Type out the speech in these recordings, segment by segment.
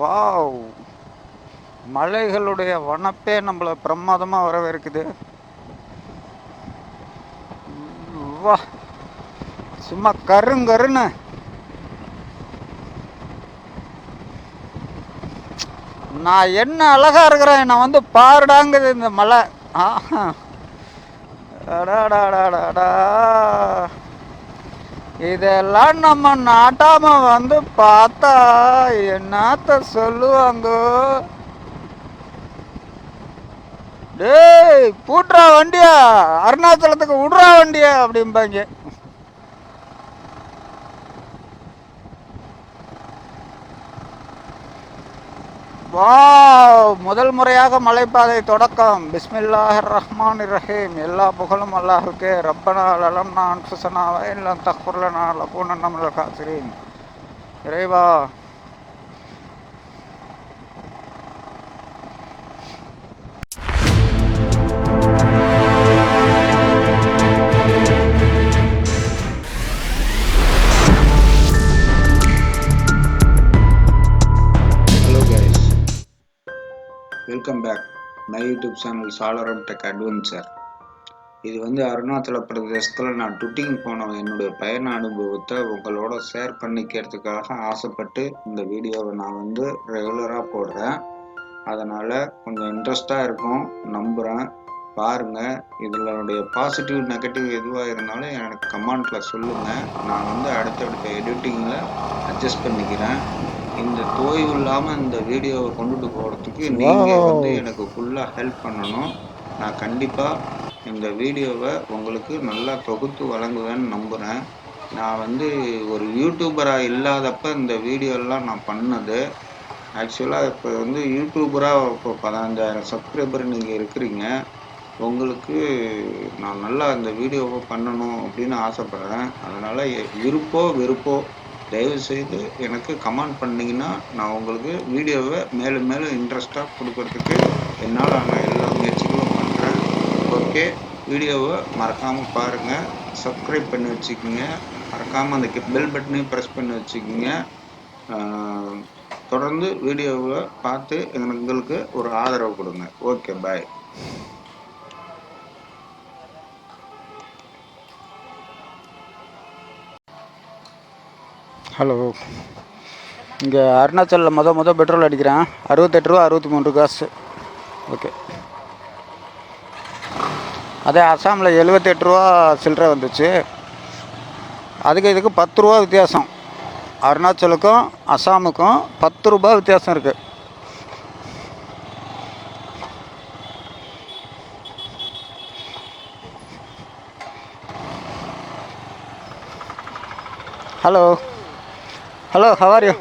Wow. மலைகளுடைய வனப்பே நம்மளை பிரமாதமாக வரவேற்குது. வா. சும்மா கருங்கருன்னு நான் என்ன அழகா இருக்கிறேன் நான் வந்து பாருடாங்குது இந்த மலை. ஆஹா. அடாடாடாடாடா. இதெல்லாம் நம்ம நாட்டாம வந்து பார்த்தா என்னத்த சொல்லுவாங்க? டேய் பூட்டுறா வண்டியா. அருணாச்சலத்துக்கு விட்றா வண்டியா அப்படிம்பாங்க. வாவ் முதல் முறையாக மலைப்பாதை தொடக்கம். பிஸ்மில்லாஹ் ரஹ்மான் ரஹீம் எல்லா புகழும் அல்லாஹுக்கே. ரப்பனா லலம்னா அன்ஃபுசனா இல்லம் தக்ஃபுர்லனா லகூன நம்மள காசிரீன். இறைவா welcome back my YouTube channel சாலரம் tech adventure இது வந்து அருணாச்சல பிரதேசத்தில் நான் டுட்டிங் போன என்னுடைய பயண அனுபவத்தை உங்களோட ஷேர் பண்ணிக்கிறதுக்காக ஆசைப்பட்டு இந்த வீடியோவை நான் வந்து ரெகுலராக போடுறேன். அதனால் கொஞ்சம் இன்ட்ரெஸ்டாக இருக்கும். நம்புகிறேன் பாருங்கள் இதனுடைய பாசிட்டிவ் நெகட்டிவ் எதுவாக இருந்தாலும் எனக்கு கமெண்ட்டில் சொல்லுங்கள் நான் வந்து அடுத்தடுத்த எடிட்டிங்கில் அட்ஜஸ்ட் பண்ணிக்கிறேன். இந்த தோய்வு இல்லாமல் இந்த வீடியோவை கொண்டுட்டு போகிறதுக்கு நீங்கள் வந்து எனக்கு ஃபுல்லாக ஹெல்ப் பண்ணணும். நான் கண்டிப்பாக இந்த வீடியோவை உங்களுக்கு நல்லா தொகுத்து வழங்குவேன்னு நம்புகிறேன் நான் வந்து ஒரு யூடியூபராக இல்லாதப்ப இந்த வீடியோலாம் நான் பண்ணது. ஆக்சுவலாக இப்போ வந்து யூடியூபராக இப்போ பதினஞ்சாயிரம் சப்ஸ்கிரைபர் நீங்கள் இருக்கிறீங்க. உங்களுக்கு நான் நல்லா இந்த வீடியோவை பண்ணணும் அப்படின்னு ஆசைப்பட்றேன். அதனால் விருப்போ வெறுப்போ தயவு செய்து எனக்கு கமெண்ட் பண்ணிங்கன்னா நான் உங்களுக்கு வீடியோவை மேலும் மேலும் இன்ட்ரெஸ்டாக கொடுக்கறதுக்கு என்னால் நான் எல்லா முயற்சிகளும் பண்ணுறேன் ஓகே வீடியோவை மறக்காமல் பாருங்கள் சப்ஸ்கிரைப் பண்ணி வச்சுக்கோங்க. மறக்காமல் அந்த பெல் பட்டனையும் ப்ரெஸ் பண்ணி வச்சுக்கோங்க. தொடர்ந்து வீடியோவை பார்த்து எங்களுக்கு ஒரு ஆதரவு கொடுங்க. Okay bye hello. இங்கே அருணாச்சலில் மொதல் மொதல் பெட்ரோல் அடிக்கிறேன். அறுபத்தெட்டு ரூபா அறுபத்தி மூணு காசு. ஓகே அதே அசாமில் எழுபத்தெட்டு ரூபா சில்லறை வந்துச்சு. அதுக்கு இதுக்கு பத்து ரூபா வித்தியாசம். அருணாச்சலுக்கும் அசாமுக்கும் பத்து ரூபா வித்தியாசம் இருக்குது hello. Hello how are you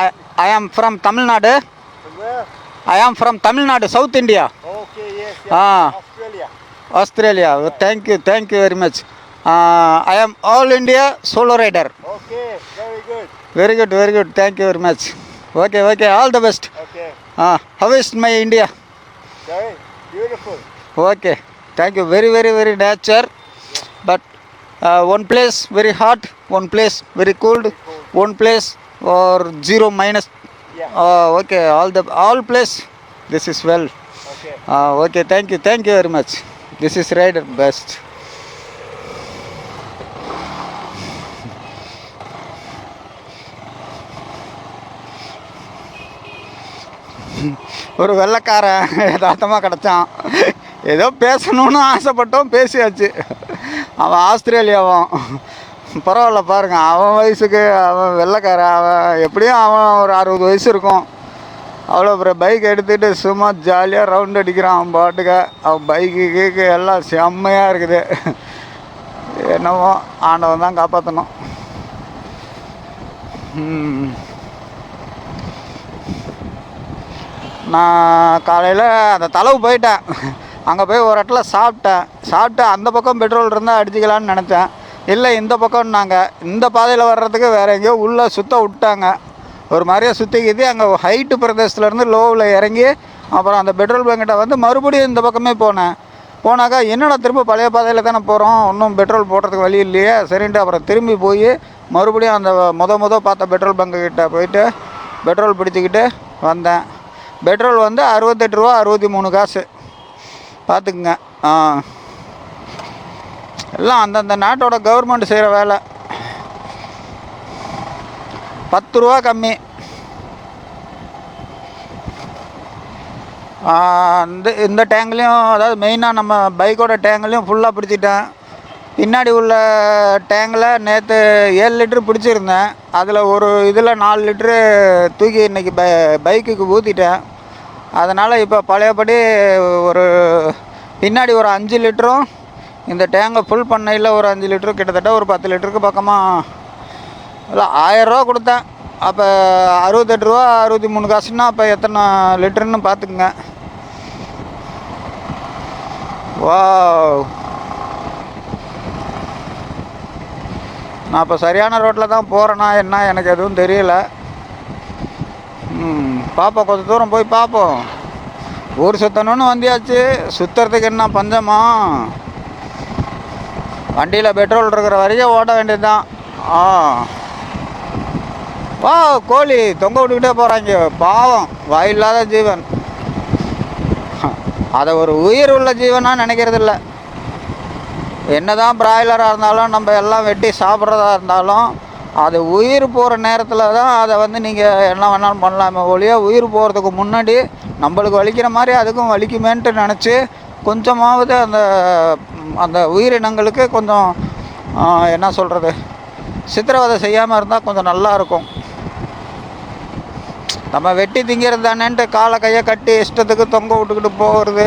I, I am from Tamil Nadu. Where? I am from Tamil Nadu, South India. Okay, yes, yes. Ah. Australia. Australia. Oh, Thank you, thank you very much. Uh, I am all India solo rider. Okay, very good. Very good, very good. Thank you very much. Okay, okay. All the best. Okay, Uh, how is my India? very beautiful. Okay. Thank you. Very, very, very nature. But uh, one place very hot, one place very cold, one place or zero minus. Yeah. Uh, okay. All the all place. This is well. Okay. Uh, okay. Thank you. Thank you very much. This is rider best. ஒரு வெள்ளைக்காரன் யதார்த்தமாக கிடச்சான் ஏதோ பேசணும்னு ஆசைப்பட்டோம் பேசியாச்சு அவன் ஆஸ்திரேலியாவும் பரவாயில்ல பாருங்க அவன் வயசுக்கு அவன் வெள்ளைக்காரன் அவன் எப்படியும் அவன் ஒரு அறுபது வயசு இருக்கும். அவ்வளோ பெரிய பைக் எடுத்துகிட்டு சும்மா ஜாலியாக ரவுண்ட் அடிக்கிறான் அவன் பாட்டுக்க. அவன் பைக்கு கீக்கு எல்லாம் செம்மையாக இருக்குது. என்னவோ ஆண்டவன் தான் காப்பாற்றணும் நான் காலையில் அந்த தளவு போயிட்டேன். அங்கே போய் ஒரு இடத்துல சாப்பிட்டேன். சாப்பிட்டு அந்த பக்கம் பெட்ரோல் இருந்தால் அடிச்சுக்கலான்னு நினச்சேன் இல்லை இந்த பக்கம் நாங்கள் இந்த பாதையில் வர்றதுக்கு வேறு எங்கேயோ உள்ளே சுத்த விட்டாங்க. ஒரு மாதிரியே சுற்றிக்கிது அங்கே ஹைட்டு பிரதேசத்துலேருந்து லோவில் இறங்கி அப்புறம் அந்த பெட்ரோல் பங்கிட்ட வந்து மறுபடியும் இந்த பக்கமே போனேன். போனாக்கா என்னடா திரும்ப பழைய பாதையில் தானே போகிறோம் இன்னும் பெட்ரோல் போடுறதுக்கு வழி இல்லையே. சரின்ட்டு அப்புறம் திரும்பி போய் மறுபடியும் அந்த முத முத பார்த்த பெட்ரோல் பங்குக்கிட்ட போயிட்டு பெட்ரோல் பிடிச்சிக்கிட்டு வந்தேன். பெட்ரோல் வந்து அறுபத்தெட்டு ரூபா அறுபத்தி மூணு காசு. பார்த்துக்குங்க. ஆ. எல்லாம் அந்தந்த நாட்டோட கவர்மெண்ட் செய்கிற வேலை. பத்து ரூபா கம்மி. இந்த இந்த டேங்க்லேயும் அதாவது மெயினாக நம்ம பைக்கோட டேங்க்லேயும் ஃபுல்லாக பிடிச்சிட்டேன். பின்னாடி உள்ள டேங்கில் நேற்று ஏழு லிட்ரு பிடிச்சிருந்தேன். அதில் ஒரு இதில் நாலு லிட்ரு தூக்கி இன்றைக்கி பை பைக்குக்கு ஊற்றிட்டேன் அதனால் இப்போ பழையபடி ஒரு பின்னாடி ஒரு அஞ்சு லிட்டரும் இந்த டேங்கை ஃபுல் பண்ணையில் ஒரு அஞ்சு லிட்டரு கிட்டத்தட்ட ஒரு பத்து லிட்டருக்கு பக்கமாக இல்லை ஆயரூவா கொடுத்தேன். அப்போ அறுபத்தெட்டு ரூபா அறுபத்தி மூணு காசுன்னா அப்போ எத்தனை லிட்டருன்னு பார்த்துக்குங்க. வா நான் இப்போ சரியான ரோட்டில் தான் போகிறேன்னா என்ன எனக்கு எதுவும் தெரியல. பார்ப்போம் கொஞ்சம் தூரம் போய் பார்ப்போம் ஊர் சுற்றணும்னு வந்தியாச்சு. சுற்றுறதுக்கு என்ன பஞ்சமா? வண்டியில் பெட்ரோல் இருக்கிற வரைக்கும் ஓட வேண்டியது தான் ஆ. வா கோழி தொங்க விட்டுக்கிட்டே போகிறாங்க பாவம் வாயில்லாத ஜீவன். அதை ஒரு உயிர் உள்ள ஜீவனாக நினைக்கிறது இல்லை என்னதான் பிராய்லராக இருந்தாலும் நம்ம எல்லாம் வெட்டி சாப்பிட்றதா இருந்தாலும் அது உயிர் போகிற நேரத்தில் தான் அதை வந்து நீங்கள் என்ன வேணாலும் பண்ணலாமே ஒழிய உயிர் போகிறதுக்கு முன்னாடி நம்மளுக்கு வலிக்கிற மாதிரி அதுக்கும் வலிக்குமேன்ட்டு நினச்சி கொஞ்சமாவது அந்த அந்த உயிரினங்களுக்கு கொஞ்சம் என்ன சொல்கிறது சித்திரவதை செய்யாமல் இருந்தால் கொஞ்சம் நல்லா இருக்கும். நம்ம வெட்டி திங்கிறது தானேன்ட்டு காலை கையை கட்டி இஷ்டத்துக்கு தொங்க விட்டுக்கிட்டு போகிறது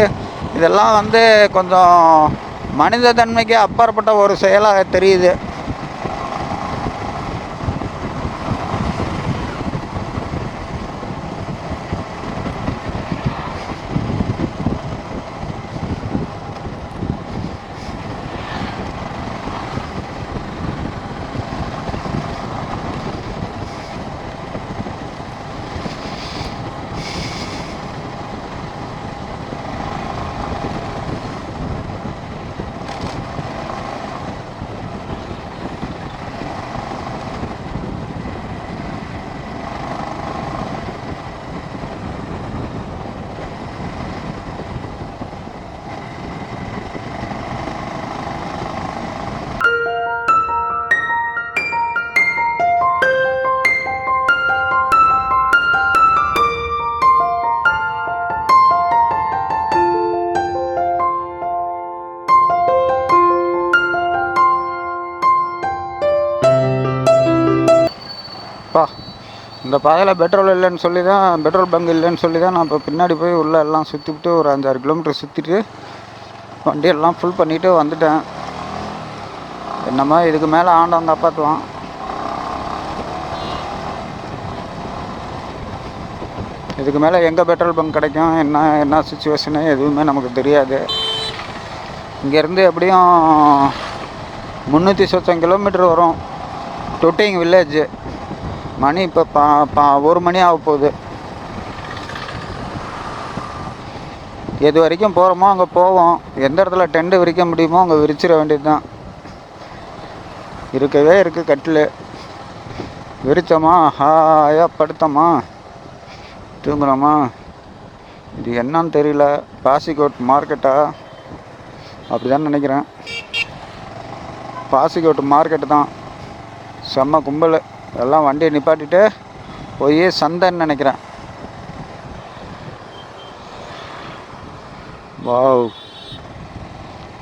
இதெல்லாம் வந்து கொஞ்சம் மனித தன்மைக்கு அப்பாற்பட்ட ஒரு செயலாக தெரியுது. இந்த பாதையில் பெட்ரோல் இல்லைன்னு சொல்லி தான் பெட்ரோல் பங்க் இல்லைன்னு சொல்லி தான் நான் இப்போ பின்னாடி போய் உள்ளே எல்லாம் சுற்றிவிட்டு ஒரு அஞ்சாறு கிலோமீட்டர் சுற்றிட்டு வண்டியெல்லாம் ஃபுல் பண்ணிவிட்டு வந்துட்டேன். என்னமோ இதுக்கு மேலே ஆண்டவன் காப்பாற்றுவான் இதுக்கு மேலே எங்கே பெட்ரோல் பங்க் கிடைக்கும் என்ன என்ன சுச்சுவேஷனு எதுவுமே நமக்கு தெரியாது. இங்கேருந்து எப்படியும் முந்நூற்றி சொச்சம் கிலோமீட்டர் வரும். டொட்டிங் வில்லேஜ் மணி இப்போ பா பா ஒரு மணி ஆக போகுது. எது வரைக்கும் போகிறோமோ அங்கே போவோம். எந்த இடத்துல டெண்டு விரிக்க முடியுமோ அங்கே விரிச்சிட வேண்டியது தான் இருக்கவே இருக்குது கட்டில். விரிச்சோமா? ஹாயாக படுத்தோமா? தூங்குறோமா? இது என்னன்னு தெரியல. பாசிக்கோட் மார்க்கெட்டா? அப்படி தான் நினைக்கிறேன். பாசிகோட் மார்க்கெட்டு தான். செம்ம கும்பல். எல்லாம் வண்டியை நிப்பாட்டிட்டு போய் சந்தைன்னு நினைக்கிறேன். வாவ்.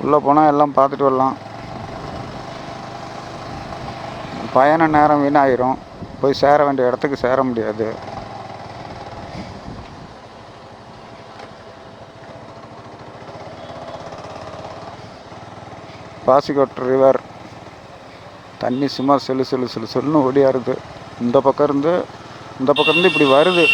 உள்ளே போனால் எல்லாம் பார்த்துட்டு வரலாம். பயண நேரம் வீணாயிரும். போய் சேர வேண்டிய இடத்துக்கு சேர முடியாது. பாசிகோட் ரிவர். தண்ணி சும்மா செல்லு செல்லு செல்லு செல்லுன்னு ஓடியாருது இந்த பக்கம் இருந்து இந்த பக்கம் இருந்து இப்படி வருது.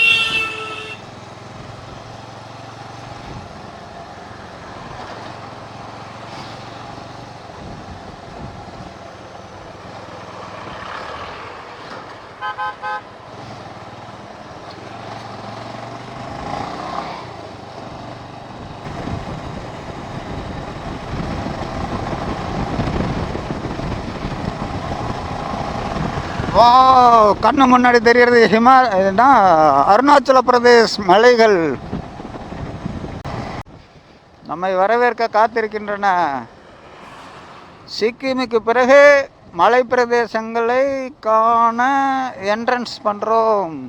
வா கண்ணு முன்னாடி தெரிகிறது ஹிமா இதுனா அருணாச்சல பிரதேஷ் மலைகள். நம்மை வரவேற்க காத்திருக்கின்றன. சிக்கிமுக்கு பிறகு மலை பிரதேசங்களை காண என்ட்ரன்ஸ் பண்ணுறோம்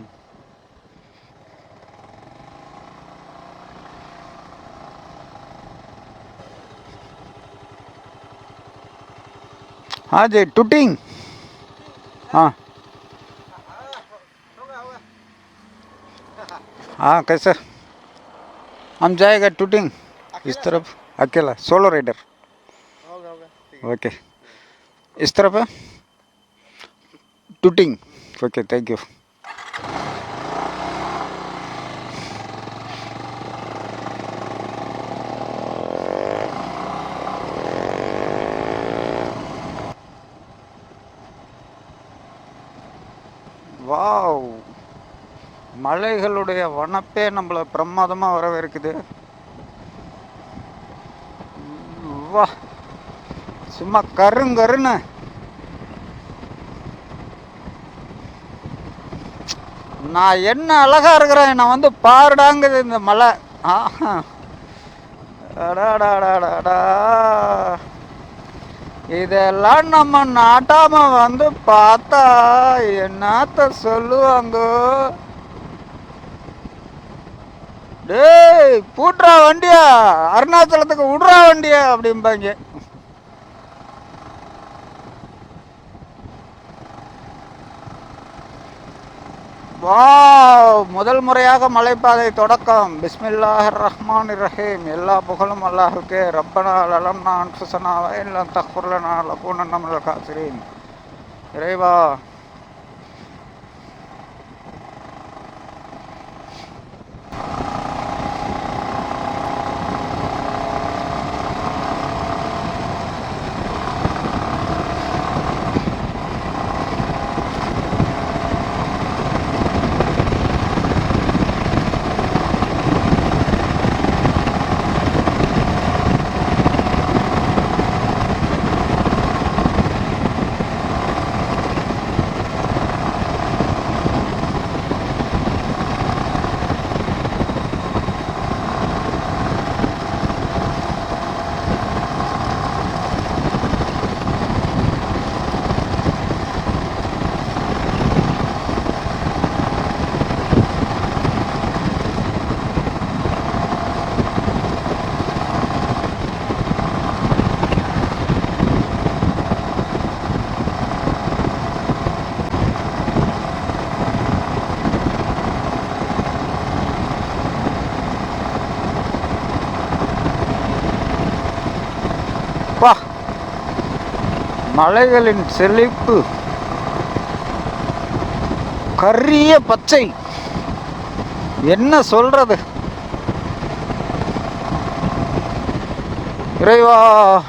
ஆஜய் டுட்டிங். हाँ। हाँ कैसे? हम जाएगा टूटिंग इस तरफ़ अकेला सोलो राइडर ओके। इस तरफ़ है? टूटिंग ओके थैंक यू மலைகளுடைய வனப்பே நம்மளை பிரமாதமாக வரவேற்குது. வா சும்மா கருங்கருன்னு நான் என்ன அழகா இருக்கிறேன் நான் வந்து பாருடாங்குது இந்த மலை. ஆஹா. இதெல்லாம் நம்ம நாட்டாம வந்து பார்த்தா என்னத்த சொல்லுவாங்க? டேய் பூட்றா வண்டியா? அருணாச்சலத்துக்கு விட்றா வண்டியா? அப்படிம்பாங்க. வா முதல் முறையாக மலைப்பாதை தொடக்கம். பிஸ்மில்லாஹ் ரஹ்மான் ரஹீம். எல்லா புகழும் அல்லாஹுக்கே. ரப்பனா லலம்னா அன்ஃபுசனா எல்லாம் தஹ்ஃபுர்லனா லகூனன்ன மினல் காசிரீன். இறைவா. you மலைகளின் செழிப்பு. கரிய பச்சை. என்ன சொல்றது? இறைவா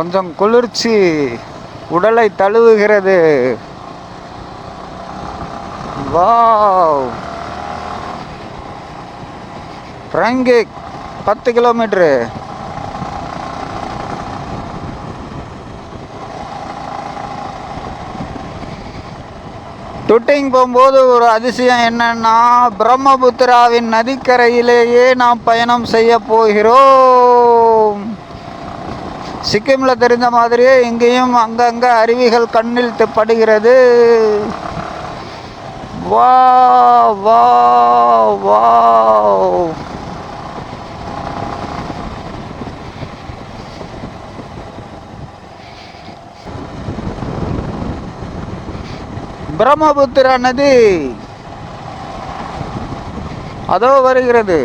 கொஞ்சம் குளிர்ச்சி உடலை தழுவுகிறது. வாவ். பிராங்கிக் பத்து கிலோமீட்ரு. டுட்டிங் போகும்போது ஒரு அதிசயம் என்னன்னா பிரம்மபுத்திராவின் நதிக்கரையிலேயே நாம் பயணம் செய்ய போகிறோம். சிக்கிமில் தெரிந்த மாதிரியே இங்கேயும் அங்கங்கே அருவிகள் கண்ணில் படுகிறது. வா வா வா பிரம்மபுத்திரா நதி. அதோ வருகிறது.